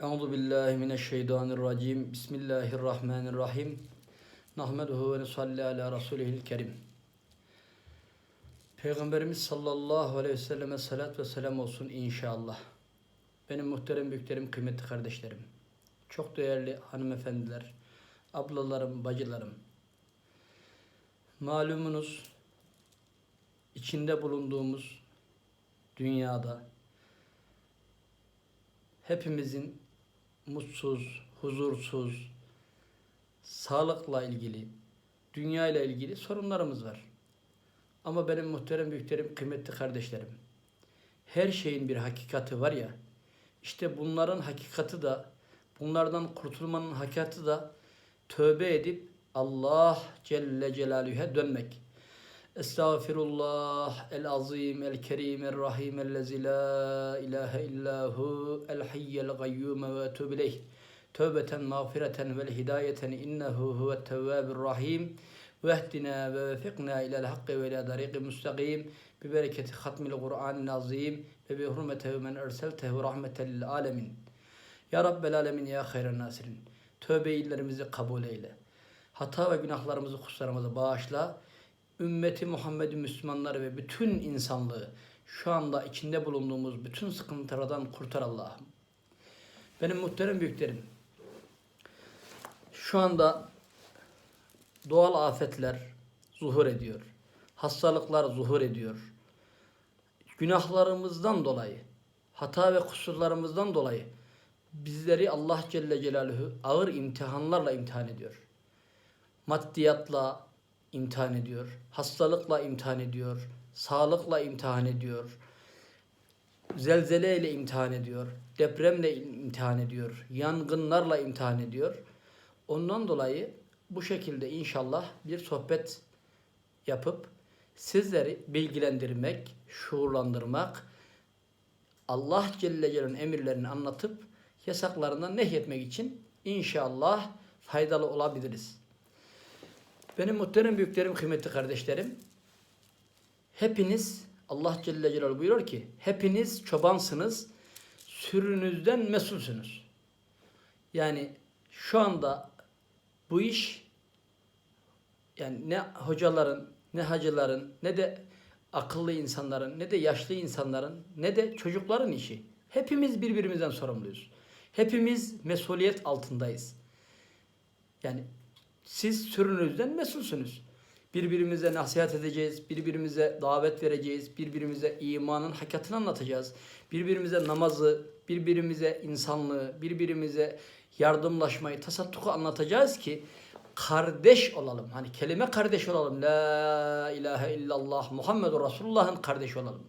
Euzu billahi mineşşeytanirracim. Bismillahirrahmanirrahim. Nahmeduhu ve nusalli ala rasulihil kerim. Peygamberimiz sallallahu aleyhi ve selleme salat ve selam olsun inşallah. Benim muhterem büyüklerim, kıymetli kardeşlerim. Çok değerli hanımefendiler, ablalarım, bacılarım. Malumunuz içinde bulunduğumuz dünyada hepimizin mutsuz, huzursuz, sağlıkla ilgili, dünya ile ilgili sorunlarımız var. Ama benim muhterem büyüklerim, kıymetli kardeşlerim, her şeyin bir hakikati var ya, işte bunların hakikati da, bunlardan kurtulmanın hakikati da tövbe edip Allah Celle Celaluhu'ya dönmek. Estağfirullah el azim el kerim el rahim ellezi la ilahe illahu el hayyel gayyum ve etûbü ileyh. Tövbeten mağfireten vel hidayeten innehu huvet tevvabir rahim. Vehdina ve vefikna ilel hakkı ve ila tariqi müstakim. Bi bereketi hatmil Kur'anil azim ve bi hurmeti men erseltehu rahmeten lil alemin. Ya Rabbel alemin ya hayran nasirin. Tövbe illerimizi kabul eyle. Hata ve günahlarımızı, kusurlarımızı bağışla ümmeti Muhammed Müslümanları ve bütün insanlığı şu anda içinde bulunduğumuz bütün sıkıntılardan kurtar Allah'ım. Benim muhterem büyüklerim, şu anda doğal afetler zuhur ediyor. Hastalıklar zuhur ediyor. Günahlarımızdan dolayı, hata ve kusurlarımızdan dolayı bizleri Allah Celle Celaluhu ağır imtihanlarla imtihan ediyor. Maddiyatla, imtihan ediyor. Hastalıkla imtihan ediyor. Sağlıkla imtihan ediyor. Zelzeleyle imtihan ediyor. Depremle imtihan ediyor. Yangınlarla imtihan ediyor. Ondan dolayı bu şekilde inşallah bir sohbet yapıp sizleri bilgilendirmek, şuurlandırmak, Allah Celle Celaluhu'nun emirlerini anlatıp yasaklarından nehyetmek için inşallah faydalı olabiliriz. Benim muhterem büyüklerim, kıymetli kardeşlerim. Hepiniz Allah Celle Celaluhu buyuruyor ki hepiniz çobansınız, sürünüzden mesulsünüz. Yani şu anda bu iş yani ne hocaların, ne hacıların, ne de akıllı insanların, ne de yaşlı insanların, ne de çocukların işi. Hepimiz birbirimizden sorumluyuz. Hepimiz mesuliyet altındayız. Yani siz sürünüzden mesulsünüz. Birbirimize nasihat edeceğiz, birbirimize davet vereceğiz, birbirimize imanın hakikatini anlatacağız. Birbirimize namazı, birbirimize insanlığı, birbirimize yardımlaşmayı, tasattuku anlatacağız ki kardeş olalım. Hani kelime kardeş olalım. La ilahe illallah Muhammedur Resulullah'ın kardeşi olalım.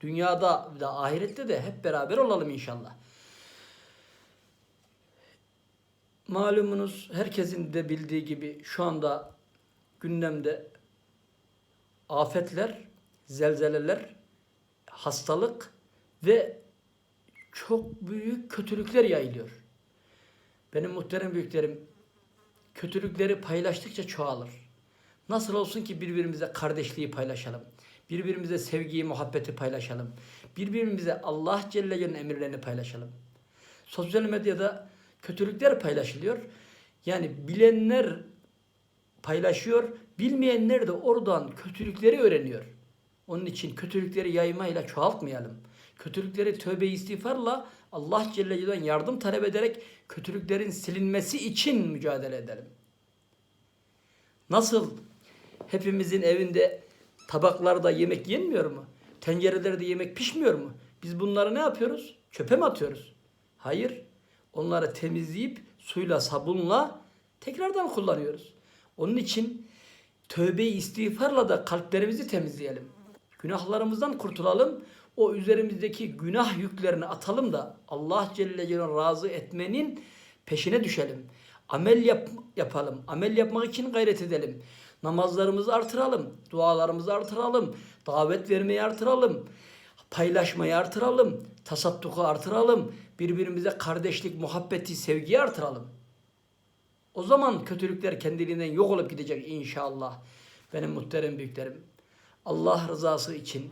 Dünyada ve ahirette de hep beraber olalım inşallah. Malumunuz herkesin de bildiği gibi şu anda gündemde afetler, zelzeleler, hastalık ve çok büyük kötülükler yayılıyor. Benim muhterem büyüklerim kötülükleri paylaştıkça çoğalır. Nasıl olsun ki birbirimize kardeşliği paylaşalım. Birbirimize sevgiyi, muhabbeti paylaşalım. Birbirimize Allah Celle Celle'nin emirlerini paylaşalım. Sosyal medyada kötülükler paylaşılıyor. Yani bilenler paylaşıyor, bilmeyenler de oradan kötülükleri öğreniyor. Onun için kötülükleri yaymayla çoğaltmayalım. Kötülükleri tövbe istiğfarla Allah Celle Celaluhu'dan yardım talep ederek kötülüklerin silinmesi için mücadele edelim. Nasıl hepimizin evinde tabaklarda yemek yenmiyor mu? Tencerelerde yemek pişmiyor mu? Biz bunları ne yapıyoruz? Çöpe mi atıyoruz? Hayır. Onları temizleyip suyla sabunla tekrardan kullanıyoruz. Onun için tövbe istiğfarla da kalplerimizi temizleyelim. Günahlarımızdan kurtulalım. O üzerimizdeki günah yüklerini atalım da Allah Celle Celaluhu razı etmenin peşine düşelim. Amel yap, yapalım. Amel yapmak için gayret edelim. Namazlarımızı artıralım. Dualarımızı artıralım. Davet vermeyi artıralım. Paylaşmayı artıralım. Tasattuku artıralım. Birbirimize kardeşlik, muhabbeti, sevgiyi artıralım. O zaman kötülükler kendiliğinden yok olup gidecek inşallah. Benim muhterem büyüklerim. Allah rızası için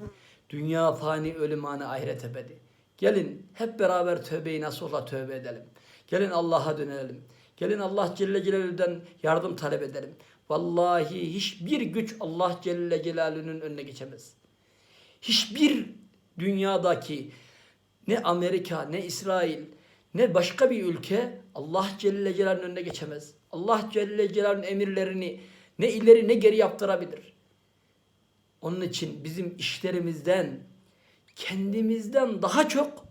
dünya fani ölüm anı ahiret ebedi. Gelin hep beraber tövbeyi nasuhla tövbe edelim. Gelin Allah'a dönelim. Gelin Allah Celle Celaluhu'dan yardım talep edelim. Vallahi hiçbir güç Allah Celle Celaluhu'nun önüne geçemez. Hiçbir dünyadaki ne Amerika, ne İsrail, ne başka bir ülke Allah Celle Celaluhu'nun önüne geçemez. Allah Celle Celaluhu'nun emirlerini ne ileri ne geri yaptırabilir. Onun için bizim işlerimizden, kendimizden daha çok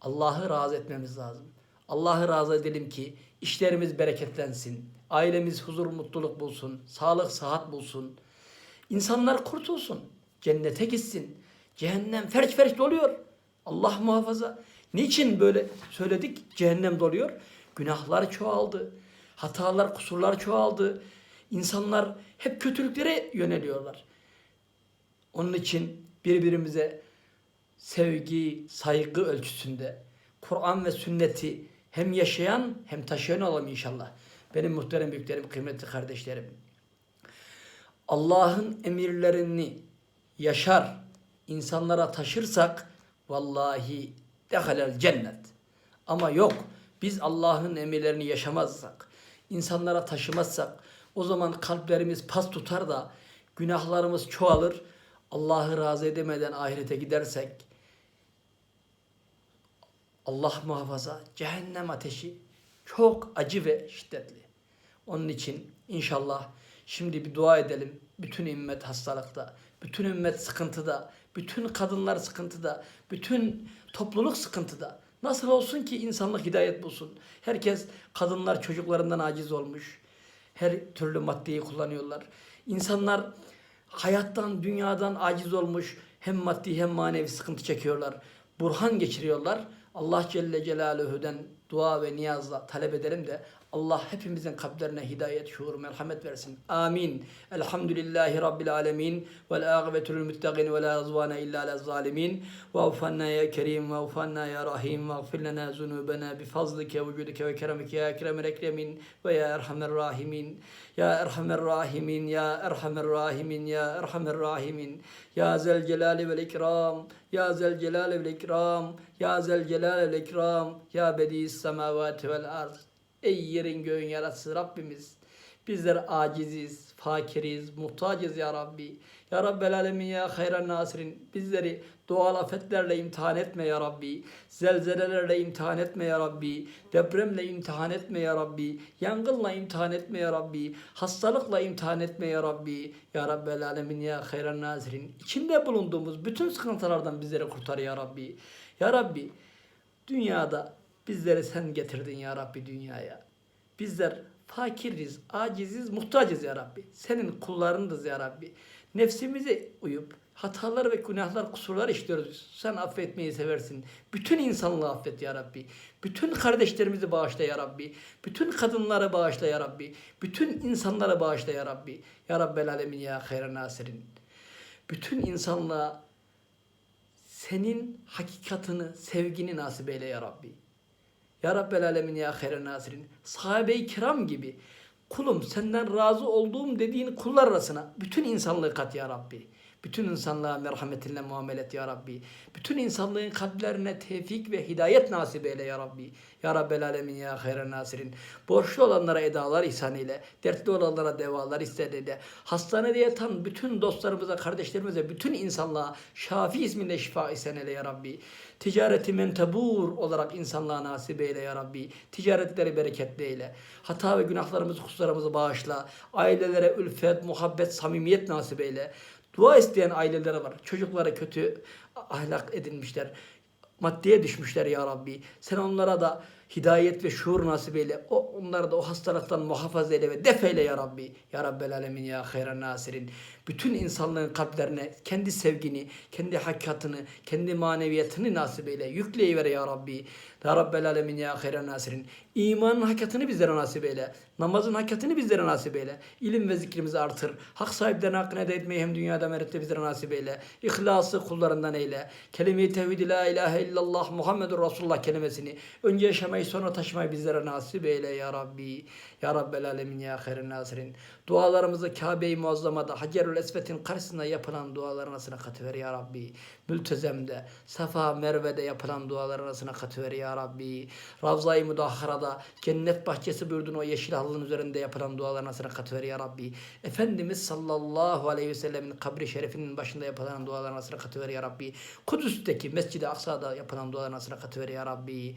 Allah'ı razı etmemiz lazım. Allah'ı razı edelim ki işlerimiz bereketlensin. Ailemiz huzur, mutluluk bulsun. Sağlık, sıhhat bulsun. İnsanlar kurtulsun. Cennete gitsin. Cehennem ferç ferç doluyor. Allah muhafaza. Niçin böyle söyledik? Cehennem doluyor. Günahlar çoğaldı. Hatalar, kusurlar çoğaldı. İnsanlar hep kötülüklere yöneliyorlar. Onun için birbirimize sevgi, saygı ölçüsünde Kur'an ve sünneti hem yaşayan hem taşıyan olalım inşallah. Benim muhterem büyüklerim, kıymetli kardeşlerim. Allah'ın emirlerini yaşar, insanlara taşırsak vallahi dehalel cennet. Ama yok biz Allah'ın emirlerini yaşamazsak, insanlara taşımazsak o zaman kalplerimiz pas tutar da günahlarımız çoğalır. Allah'ı razı edemeden ahirete gidersek Allah muhafaza cehennem ateşi çok acı ve şiddetli. Onun için inşallah şimdi bir dua edelim. Bütün ümmet hastalıkta, bütün ümmet sıkıntıda, bütün kadınlar sıkıntıda, bütün topluluk sıkıntıda. Nasıl olsun ki insanlık hidayet bulsun? Herkes kadınlar çocuklarından aciz olmuş. Her türlü maddeyi kullanıyorlar. İnsanlar hayattan, dünyadan aciz olmuş. Hem maddi hem manevi sıkıntı çekiyorlar. Burhan geçiriyorlar. Allah Celle Celaluhu'dan dua ve niyazla talep edelim de Allah hepimizin kalplerine hidayet, şuur, merhamet versin. Amin. Elhamdülillahi Rabbil alemin. Vel âgıbetül müttegin ve la azvâne illa lez zalimin. Ve ufanna ya kerim ve ufanna ya rahim. Ve gfir lena zunubena bi fazlike ve cudike ve keremike ya ekremel ekremin ve ya erhamer rahimin. Ya erhamer rahimin, ya erhamer rahimin, ya erhamer rahimin. Ya zel celali vel ikram. Ya zel celali vel ikram. Ya zel celali vel ikram. Ya bedi'is semavati vel arz. Ey yerin göğün yaratıcısı Rabbimiz. Bizler aciziz, fakiriz, muhtacız ya Rabbi. Ya Rabbel Alemin ya hayran nasirin. Bizleri doğal afetlerle imtihan etme ya Rabbi. Zelzelelerle imtihan etme ya Rabbi. Depremle imtihan etme ya Rabbi. Yangınla imtihan etme ya Rabbi. Hastalıkla imtihan etme ya Rabbi. Ya Rabbel Alemin ya hayran nasirin. İçinde bulunduğumuz bütün sıkıntılardan bizleri kurtar ya Rabbi. Ya Rabbi dünyada bizleri sen getirdin ya Rabbi dünyaya. Bizler fakiriz, aciziz, muhtacız ya Rabbi. Senin kullarınız ya Rabbi. Nefsimize uyup hatalar ve günahlar, kusurlar işliyoruz. Sen affetmeyi seversin. Bütün insanlığı affet ya Rabbi. Bütün kardeşlerimizi bağışla ya Rabbi. Bütün kadınları bağışla ya Rabbi. Bütün insanları bağışla ya Rabbi. Ya Rabbel Alemin ya hayran nasirin. Bütün insanlığa senin hakikatını, sevgini nasip eyle ya Rabbi. Ya Rabbel Alemin ya hayran nasirin. Sahabe-i kiram gibi kulum senden razı olduğum dediğin kullar arasına bütün insanlığı kat ya Rabbi. Bütün insanlığa merhametinle muamele et ya Rabbi. Bütün insanlığın kalplerine tevfik ve hidayet nasip eyle ya Rabbi. Ya Rabbel Alemin ya hayran nasirin. Borçlu olanlara edalar ihsan eyle. Dertli olanlara devalar ihsan eyle. Hastanede yatan bütün dostlarımıza, kardeşlerimize, bütün insanlığa Şafi isminde şifa ihsan eyle ya Rabbi. Ticareti mentebur olarak insanlığa nasip eyle ya Rabbi. Ticaretleri bereketli eyle. Hata ve günahlarımızı, kusurlarımızı bağışla. Ailelere ülfet, muhabbet, samimiyet nasip eyle. Dua isteyen aileleri var. Çocuklara kötü ahlak edinmişler. Maddeye düşmüşler ya Rabbi. Sen onlara da hidayet ve şuur nasip eyle. O, onları da o hastalıktan muhafaza eyle ve def eyle ya Rabbi. Ya Rabbel Alemin ya hayran nasirin. Bütün insanlığın kalplerine kendi sevgini, kendi hakikatını, kendi maneviyatını nasip eyle. Yükleyiver ya Rabbi. Ya Rabbel Alemin ya hayran nasirin. İmanın hakikatini bizlere nasip eyle. Namazın hakikatini bizlere nasip eyle. İlim ve zikrimizi artır. Hak sahiplerine hakkını eda etmeyi hem dünyada merette bizlere nasip eyle. İhlası kullarından eyle. Kelime-i tevhid la ilahe illallah Muhammedur Resulullah kelimesini önce yaşamayı taşımayı sonra taşımayı bizlere nasip eyle ya Rabbi. Ya Rabbel Alemin ya hayrin nasirin. Dualarımızı Kabe-i Muazzama'da Hacerül Esvet'in karşısında yapılan dualar arasına katıver ya Rabbi. Mültezem'de, Safa Merve'de yapılan dualar arasına katıver ya Rabbi. Ravza-i Mudahhara'da cennet bahçesi buyurdun o yeşil halının üzerinde yapılan dualar arasına katıver ya Rabbi. Efendimiz sallallahu aleyhi ve sellemin kabri şerifinin başında yapılan dualar arasına katıver ya Rabbi. Kudüs'teki Mescid-i Aksa'da yapılan dualar arasına katıver ya Rabbi.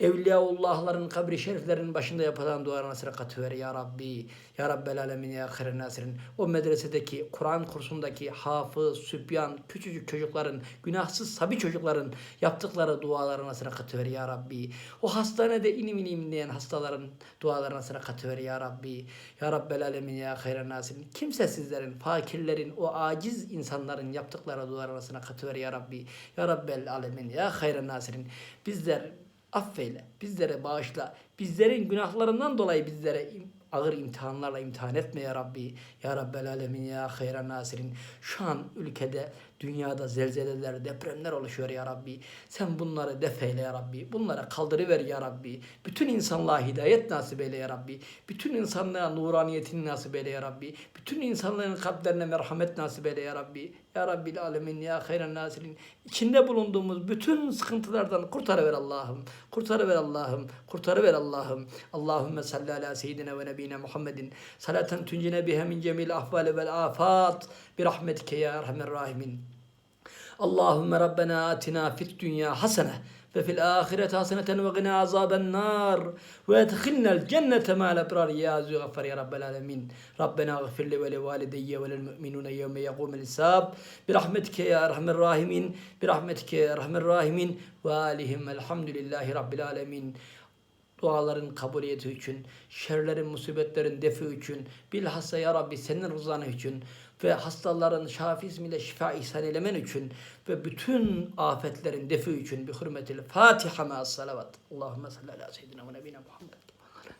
Evliyaullahların kabri şeriflerinin başında yapılan dualarına sıra katıver ya Rabbi. Ya Rabbel Alemin ya Hayren Nasirin. O medresedeki, Kur'an kursundaki hafız, sübyan, küçücük çocukların, günahsız sabi çocukların yaptıkları dualarına sıra katıver ya Rabbi. O hastanede inim inim inleyen hastaların dualarına sıra katıver ya Rabbi. Ya Rabbel Alemin ya Hayren Nasirin. Kimsesizlerin, fakirlerin, o aciz insanların yaptıkları dualar arasına katıver ya Rabbi. Ya Rabbel Alemin ya Hayren Nasirin. Bizler affeyle, bizlere bağışla, bizlerin günahlarından dolayı bizlere ağır imtihanlarla imtihan etme ya Rabbi. Ya Rabbel Alemin ya hayran nasirin. Şu an ülkede, dünyada zelzeleler, depremler oluşuyor ya Rabbi. Sen bunları defeyle ya Rabbi. Bunları kaldırıver ya Rabbi. Bütün insanlığa hidayet nasip eyle ya Rabbi. Bütün insanlığa nuraniyetini nasip eyle ya Rabbi. Bütün insanların kalplerine merhamet nasip eyle ya Rabbi. Ya Rabbil Alemin ya hayran nasirin. İçinde bulunduğumuz bütün sıkıntılardan kurtarıver Allah'ım. Kurtarıver Allah'ım. Kurtarıver Allah'ım. Allahümme salli ala seyyidina ve nebine Muhammedin. Salaten tuncine biha min cemil ahvali vel afat. Bir rahmetike ya erhamer rahimin. Allahümme Rabbena atina fit dünya hasene ve fil ahireti haseneten ve gına azaben nar ve edhilnel cennete ma'al ebrar ya azü gaffar ya rabbel alemin. Rabbena gıfirli ve li valideyye ve lil mü'minune yevme yegumel hisab. Bi rahmetike ya erhamer rahimin bi rahmetike ya erhamer rahimin. Ve alihim elhamdülillahi rabbil alemin. Duaların kabuliyeti için, şerlerin, musibetlerin defi için, bilhassa ya Rabbi senin rızanı için, ve hastaların şafi ismiyle şifa ihsan eylemen için ve bütün afetlerin defi için bi hürmetil Fatiha ma salavat. Allahümme salli ala seyyidina ve nebine Muhammed.